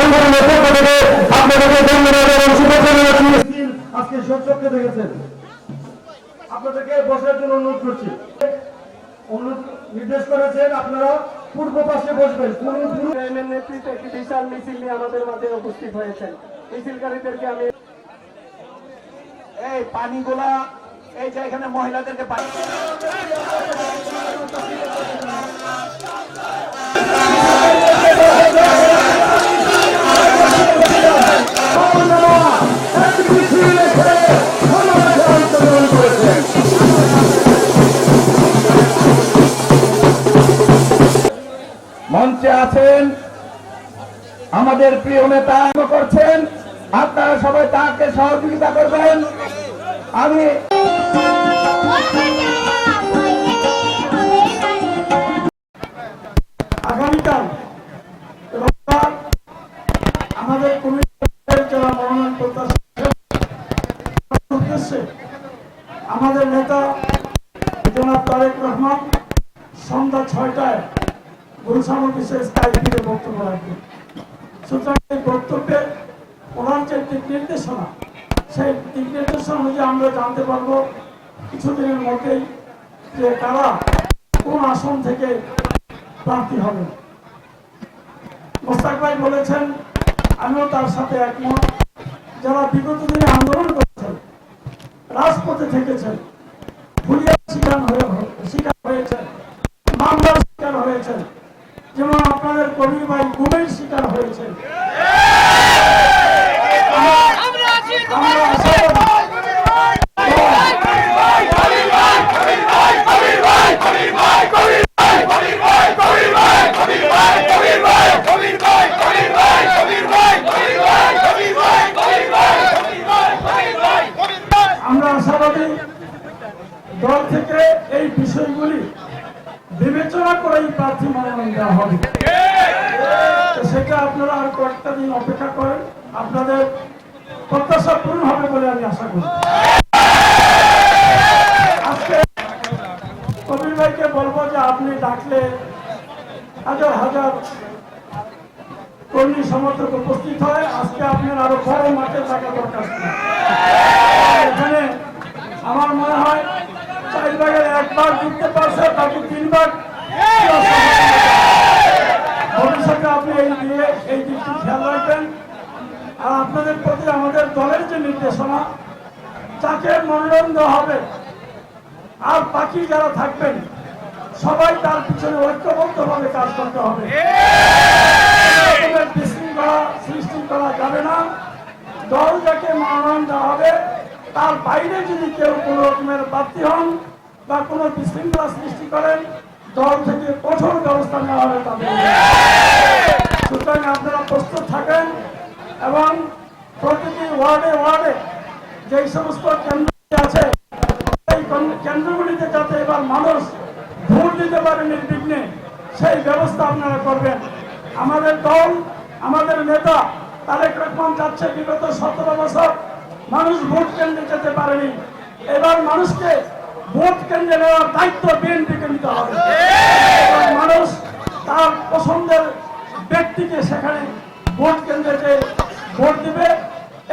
সংগঠনের পক্ষ থেকে আপনাদেরকে ধন্যবাদ এবং শুভেচ্ছা জানাচ্ছি। আজকে সচক্ষে দেখেছেন। আপনাদেরকে বসার জন্য অনুরোধ করছি। অনুরোধ নির্দেশ করেছেন আপনারা পূর্ব পাশে বসবেন। নেতৃত্বে একটি বিশাল মিছিল নিয়ে আমাদের মাঝে উপস্থিত হয়েছেন। মিছিলকারীদেরকে আমি এই পানিগুলা এই যে এখানে মহিলাদেরকে পানি আমাদের প্রিয় নেতা করছেন। আপনারা সবাই তাকে সহযোগিতা করবেন। আমি আমাদের উদ্দেশ্যে আমাদের নেতা জনাব তারেক রহমান সন্ধ্যা ছয়টায় গুরুসাম বিশেষ নির্দেশনা, সেই দিক নির্দেশনা আমরা জানতে পারব কিছুদিনের মধ্যেই যে কোন আসন থেকে প্রার্থী হবে। মোস্তাক ভাই বলেছেন, আমিও তার সাথে একমত, যারা বিগত দিনে আন্দোলন করেছেন, রাজপথে থেকেছেন শিকার শিকার হয়েছেন, মামলার শিকার হয়েছেন আপনাদের কবির ভাই গুমের শিকার হয়েছেন আমরা আশাবাদী দল থেকে এই বিষয়গুলি বিবেচনা করেই প্রার্থী মনোনয়ন দেওয়া হবে। সেটা আপনারা আর কয়েকটা দিন অপেক্ষা করেন। আপনাদের প্রত্যাশা পূরণ হবে বলে আমি আশা করি। আজকে কবির ভাইকে বলব যে আপনি ডাকলে হাজার হাজার কর্মী সমর্থক উপস্থিত হয়। আজকে আপনার আরও বড় মাঠে থাকা দরকার এখানে আমার মনে হয় চার ভাগের একবার জিততে পারছে বাকি তিনবার ভবিষ্যতে আপনি আর আপনাদের প্রতি আমাদের দলের যে নির্দেশনা যাকে মনোনয়ন দেওয়া হবে। আর বাকি যারা থাকবেন, সবাই তার পিছনে ঐক্যবদ্ধভাবে কাজ করতে হবে। বিশৃঙ্খলা সৃষ্টি করা যাবে না। দল যাকে মনোনয়ন দেওয়া হবে, তার বাইরে যদি কেউ কোনো রকমের প্রার্থী হন বা কোনো বিশৃঙ্খলা সৃষ্টি করেন, দল থেকে কঠোর ব্যবস্থা নেওয়া হবে তাদের। সুতরাং আপনারা প্রস্তুত থাকেন এবং প্রতিটি ওয়ার্ডে ওয়ার্ডে যেই সমস্ত কেন্দ্র আছে, সেই কেন্দ্রগুলিতে যাতে এবার মানুষ ভোট দিতে পারে নির্বিঘ্নে, সেই ব্যবস্থা আপনারা করবেন। আমাদের দল, আমাদের নেতা তারেক রহমান যাচ্ছে বিগত সতেরো বছর মানুষ ভোট কেন্দ্রে যেতে পারেনি। এবার মানুষকে ভোট কেন্দ্রে নেওয়ার দায়িত্ব বিএনপিকে নিতে হবে। মানুষ তার পছন্দের ব্যক্তিকে সেখানে ভোট কেন্দ্রে ভোট দিবে।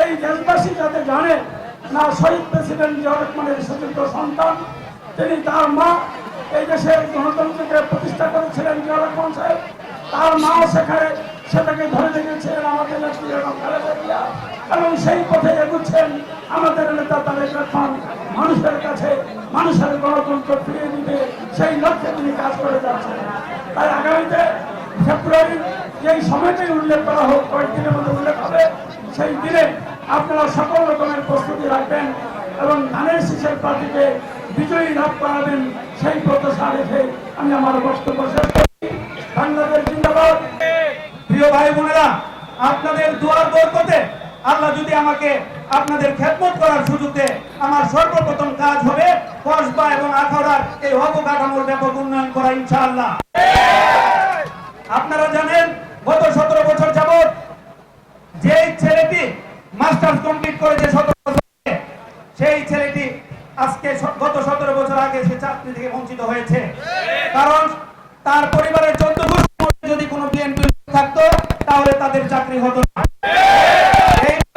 এই দেশবাসী যাতে জানে না শহীদ প্রেসিডেন্ট জিয়া রহমানের সন্তান, তিনি তার মা, এই দেশের গণতন্ত্রকে প্রতিষ্ঠা করেছিলেন জিয়া রহমান সাহেব। তার মা সেখানে সেটাকে ধরে রেখেছিলেন আমাদের নেত্রী। এবং সেই পথে এগুচ্ছেন আমাদের নেতা তারেক রহমান। মানুষের কাছে, মানুষের গণতন্ত্র ফিরিয়ে দিতে সেই লক্ষ্যে তিনি কাজ করে যাচ্ছেন। যেই সময়টাই উল্লেখ করা হোক, কয়েকদিনের মধ্যে উল্লেখ হবে। সেই দিনে আপনারা সকল রকমের প্রস্তুতি রাখবেন এবং ধানের শীষের পার্টিকে বিজয়ী লাভ করাবেন, সেই প্রত্যাশা রেখে আমি আমার বক্তব্য শেষ করছি। বাংলাদেশ জিন্দাবাদ। প্রিয় ভাই বোনেরা, আপনাদের দুয়ার বরকতে আল্লাহ যদি আমাকে আপনাদের খেদমত করার সুযোগ দেয়, আমার সর্বপ্রথম কাজ হবে কসবা এবং আখাউড়ার এই অবকাঠামোর ব্যাপক উন্নয়ন করা, ইনশাআল্লাহ। আপনারা জানেন গত সতেরো বছর যাবত যেই ছেলেটি মাস্টার্স কমপ্লিট করেছে সতেরো বছরে সেই ছেলেটি আজকে গত সতেরো বছর আগে সে চাকরি থেকে বঞ্চিত হয়েছে। কারণ তার পরিবারের চোদ্দ মধ্যে যদি কোনো বিএনপি থাকতো, তাহলে তাদের চাকরি হতো না।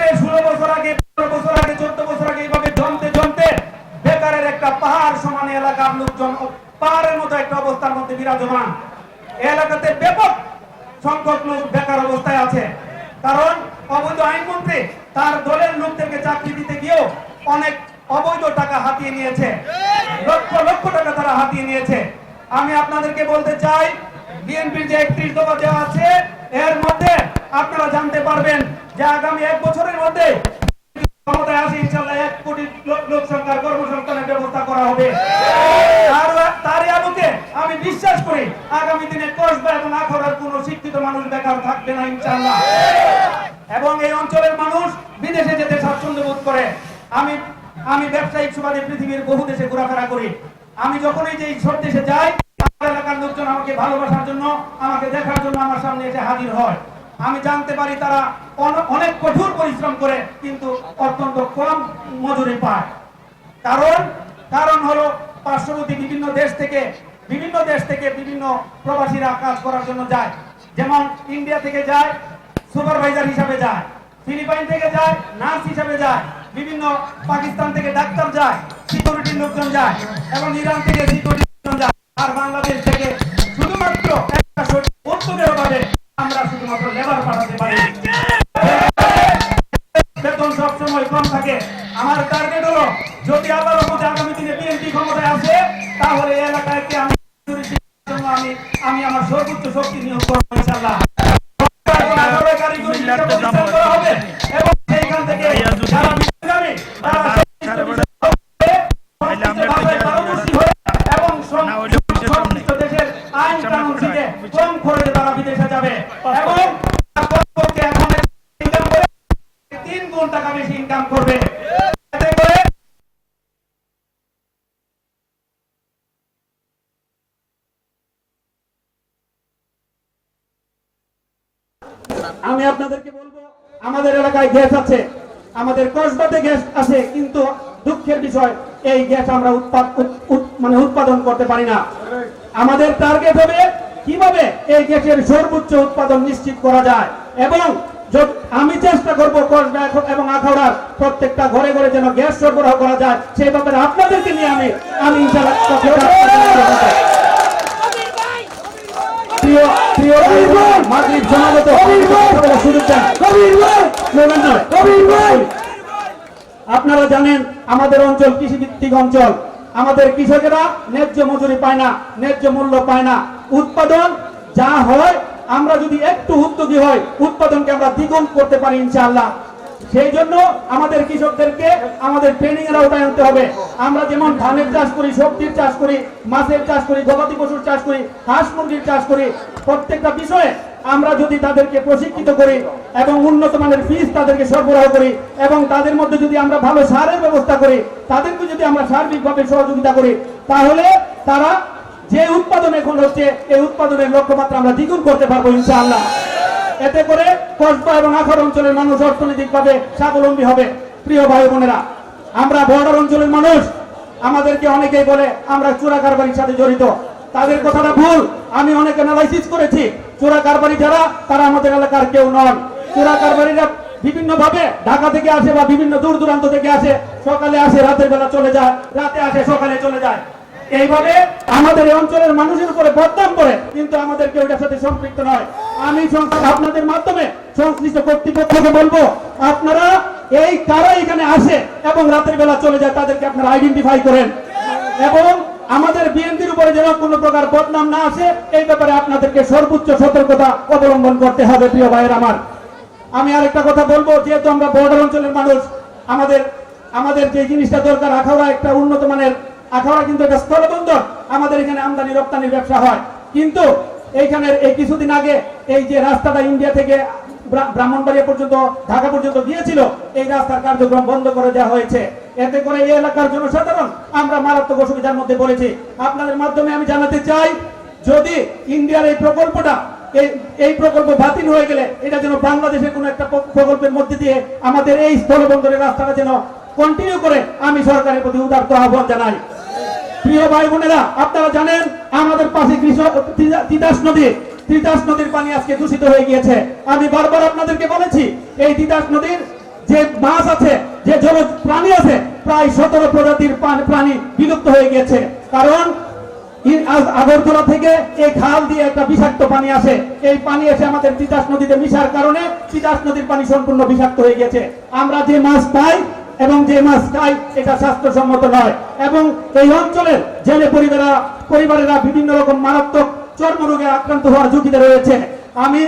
বছর বছর বছর পাহাড় সমান এলাকার লোকজন পাহাড়ের মতো একটা অবস্থার মধ্যে বিরাজমান। এলাকাতে ব্যাপক সংখ্যক লোক বেকার অবস্থায় আছে। কারণ অবৈধ আইনমন্ত্রী তার দলের লোকদেরকে চাকরি দিতে গিয়েও অনেক অবৈধ টাকা হাতিয়ে নিয়েছে। লক্ষ লক্ষ টাকা তারা হাতিয়ে নিয়েছে। আমি আপনাদেরকে বলতে চাই, বিএনপির যে একত্রিশ দফা দেওয়া আছে, এর মধ্যে আপনারা জানতে পারবেন যে আগামী এক বছরের মধ্যে ক্ষমতায় আসে ইনশাল্লাহ এক কোটি লোক- সংখ্যার কর্মসংস্থানের ব্যবস্থা করা হবে। আর বিশ্বাস করি, আগামী দিনে কসবা এবং আখড়ার কোন শিক্ষিত মানুষ বেকার থাকবে না ইনশাল্লাহ এবং এই অঞ্চলের মানুষ বিদেশে যেতে স্বাচ্ছন্দ্য বোধ করে। আমি আমি ব্যবসায়িক সুবাদে পৃথিবীর বহু দেশে ঘোরাফেরা করি। আমি যখনই যে সব দেশে যাই, এলাকার লোকজন আমাকে ভালোবাসার জন্য, আমাকে দেখার জন্য আমার সামনে এসে হাজির হয়। আমি জানতে পারি তারা অন- অনেক কঠোর পরিশ্রম করে, কিন্তু অত্যন্ত কম মজুরি পায়। কারণ কারণ হলো পার্শ্ববর্তী বিভিন্ন দেশ থেকে বিভিন্ন দেশ থেকে বিভিন্ন প্রবাসীরা কাজ করার জন্য যায়। যেমন ইন্ডিয়া থেকে যায় সুপারভাইজার হিসাবে যায় ফিলিপাইন থেকে যায় নার্স হিসাবে যায়, বিভিন্ন পাকিস্তান থেকে ডাক্তার যায় সিকিউরিটির লোকজন যায়, এবং ইরান থেকে সিকিউরিটি লোকজন যায়। আর বাংলাদেশ থেকে শুধুমাত্র একটা আমরা শুধুমাত্র লেবার পাঠাতে পারি। সবসময় কম থাকে। আমার টার্গেট হলো যদি আল্লাহ রহমতে আগামী দিনে বিএনপি ক্ষমতায় আসে তাহলে এই এলাকায় আমি আমি আমি আমার সর্বোচ্চ শক্তি নিয়োগ করব করা হবে এবং সেইখান থেকে এবং কম খরচে তারা বিদেশে যাবে। এবং কসবাতে গ্যাস আছে কিন্তু দুঃখের বিষয় এই গ্যাস আমরা উৎপাদ মানে উৎপাদন করতে পারি না। আমাদের টার্গেট হবে কীভাবে এই গ্যাসের সর্বোচ্চ উৎপাদন নিশ্চিত করা যায়? এবং আমি চেষ্টা করব কসবা এবং আখাউড়ার প্রত্যেকটা ঘরে ঘরে যেন গ্যাস সরবরাহ করা যায় সেই ব্যাপারে আপনাদেরকে নিয়ে আমি আমি মাগরিব সমাগত। সুযোগ দেন। নয়। আপনারা জানেন আমাদের অঞ্চল কৃষি ভিত্তিক অঞ্চল। আমাদের কৃষকেরা ন্যায্য মজুরি পায় না, ন্যায্য মূল্য পায় না। উৎপাদন যা হয়, আমরা যদি একটু উদ্যোগী হই, উৎপাদনকে আমরা দ্বিগুণ করতে পারি ইনশাআল্লাহ। সেই জন্য আমাদের কৃষকদেরকে আমাদের ট্রেনিং এর আওতায় আনতে হবে। আমরা যেমন ধানের চাষ করি, সবজির চাষ করি, মাছের চাষ করি, গবাদি পশুর চাষ করি, হাঁস মুরগির চাষ করি, প্রত্যেকটা বিষয়ে আমরা যদি তাদেরকে প্রশিক্ষিত করি এবং উন্নত মানের ফিস তাদেরকে সরবরাহ করি এবং তাদের মধ্যে যদি আমরা ভালো সারের ব্যবস্থা করি, তাদেরকে যদি আমরা সার্বিকভাবে সহযোগিতা করি, তাহলে তারা যে উৎপাদন এখন হচ্ছে, এই উৎপাদনের লক্ষ্যমাত্রা আমরা দ্বিগুণ করতে পারব ইনশাআল্লাহ। এতে করে কসবা এবং আখার অঞ্চলের মানুষ অর্থনৈতিকভাবে স্বাবলম্বী হবে। প্রিয় ভাই বোনেরা, আমরা বর্ডার অঞ্চলের মানুষ, আমাদেরকে অনেকেই বলে আমরা চোরা কারবারির সাথে জড়িত। তাদের কথাটা ভুল। আমি অনেক অ্যানালাইসিস করেছি। চোরা কারবারি যারা, তারা আমাদের এলাকার কেউ নন। চোরা কারবারিরা বিভিন্ন ভাবে ঢাকা থেকে আসে বা বিভিন্ন দূর দূরান্ত থেকে আসে, সকালে আসে, রাতের বেলা চলে যায়, রাতে আসে, সকালে চলে যায়। এইভাবে আমাদের এই অঞ্চলের মানুষের উপরে বদনাম করে, কিন্তু আমাদের কেউ এটার সাথে সম্পৃক্ত নয়। আমি আপনাদের মাধ্যমে সংশ্লিষ্ট কর্তৃপক্ষকে বলব, আপনারা এই কারা এখানে আসে এবং রাতের বেলা চলে যায়, তাদেরকে আপনারা আইডেন্টিফাই করেন। এবং আমাদের বিএনপির উপরে যেন কোনো প্রকার বদনাম না আসে, এই ব্যাপারে আপনাদেরকে সর্বোচ্চ সতর্কতা অবলম্বন করতে হবে, প্রিয় ভাইয়ের আমার। আমি আরেকটা কথা বলব, যেহেতু আমরা বর্ডার অঞ্চলের মানুষ, আমাদের আমাদের যে জিনিসটা দরকার, আখাউড়া একটা উন্নত মানের, আখাউড়া কিন্তু একটা স্থলবন্দর, আমাদের এখানে আমদানি রপ্তানির ব্যবসা হয়। কিন্তু এইখানের এই কিছুদিন আগে এই যে রাস্তাটা ইন্ডিয়া থেকে ব্রাহ্মণবাড়িয়া পর্যন্ত, ঢাকা পর্যন্ত গিয়েছিল, এই রাস্তার কার্যক্রম বন্ধ করে দেওয়া হয়েছে। এতে করে এই এলাকার জনসাধারণ, আমরা মারাত্মক অসুবিধার মধ্যে পড়েছি। আপনাদের মাধ্যমে আমি জানাতে চাই, যদি ইন্ডিয়ার এই প্রকল্পটা, এই প্রকল্প বাতিল হয়ে গেলে এটা যেন বাংলাদেশের কোনো একটা প্রকল্পের মধ্যে দিয়ে আমাদের এই স্থলবন্দরের রাস্তাটা যেন কন্টিনিউ করে আমি সরকারের প্রতি উদার্ত আহ্বান জানাই। প্রিয় ভাই বোনেরা, আপনারা জানেন, আমাদের পাশে কৃষক তিতা- তিতাস নদী। তিতাস নদীর পানি আজকে দূষিত হয়ে গিয়েছে। আমি বারবার আপনাদেরকে বলেছি, এই তিতাস নদীর যে মাছ আছে, যে জল প্রাণী আছে, প্রায় সতেরো প্রজাতির প্রাণী বিলুপ্ত হয়ে গিয়েছে। কারণ আগরতলা থেকে এই খাল দিয়ে একটা বিষাক্ত পানি আসে। এই পানি এসে আমাদের তিতাস নদীতে মিশার কারণে তিতাস নদীর পানি সম্পূর্ণ বিষাক্ত হয়ে গেছে আমরা যে মাছ পাই এবং যে মাছ খাই, এটা স্বাস্থ্যসম্মত নয়। এবং এই অঞ্চলের জেলে পরিবারেরা পরিবারেরা বিভিন্ন রকম মারাত্মক চর্মরোগে আক্রান্ত হওয়ার ঝুঁকিতে রয়েছে। আমি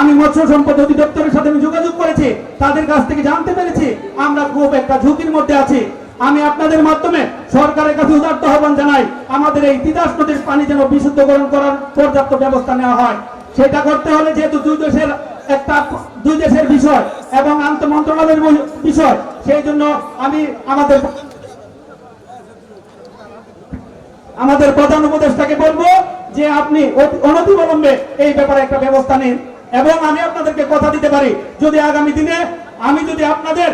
আমি মৎস্য সম্পদ অধিদপ্তরের সাথে আমি যোগাযোগ করেছি, তাদের কাছ থেকে জানতে পেরেছি, আমরা খুব একটা ঝুঁকির মধ্যে আছি। আমি আপনাদের মাধ্যমে সরকারের কাছে উদার্ত আহ্বান জানাই, আমাদের এই তিতাস নদীর পানি যেন বিশুদ্ধকরণ করার পর্যাপ্ত ব্যবস্থা নেওয়া হয়। সেটা করতে হলে যেহেতু দুই দেশের একটা, দুই দেশের বিষয় এবং আন্তঃ মন্ত্রণালয়ের বিষয়, সেই জন্য আমি আমাদের আমাদের প্রধান উপদেষ্টাকে বলব যে আপনি অনতিবিলম্বে এই ব্যাপারে একটা ব্যবস্থা নিন। এবং আমি আপনাদেরকে কথা দিতে পারি, যদি আগামী দিনে আমি যদি আপনাদের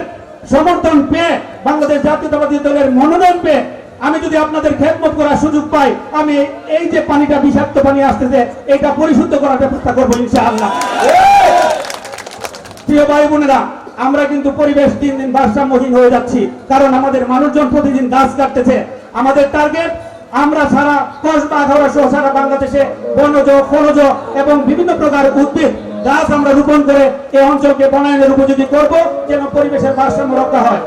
সমর্থন পেয়ে বাংলাদেশ জাতীয়তাবাদী দলের মনোনয়ন পেয়ে আমি যদি আপনাদের খেদমত করার সুযোগ পাই, আমি এই যে পানিটা বিষাক্ত পানি আসতেছে, এটা পরিশুদ্ধ করার ব্যবস্থা করব ইনশাআল্লাহ। প্রিয় ভাই বোনেরা, আমরা কিন্তু পরিবেশ দিন দিন ভারসাম্যহীন হয়ে যাচ্ছি, কারণ আমাদের মানুষজন প্রতিদিন গাছ কাটতেছে। আমাদের টার্গেট আমরা সারা কসবা সহ সারা বাংলাদেশে বনজ, ফলজ এবং বিভিন্ন প্রকার উদ্ভিদ, গাছ আমরা রোপণ করে এই অঞ্চলকে বনায়নের উপযোগী করব, যেন পরিবেশের ভারসাম্য রক্ষা হয়।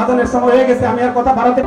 আদানের সময় হয়ে গেছে, আমি আর কথা বাড়াতে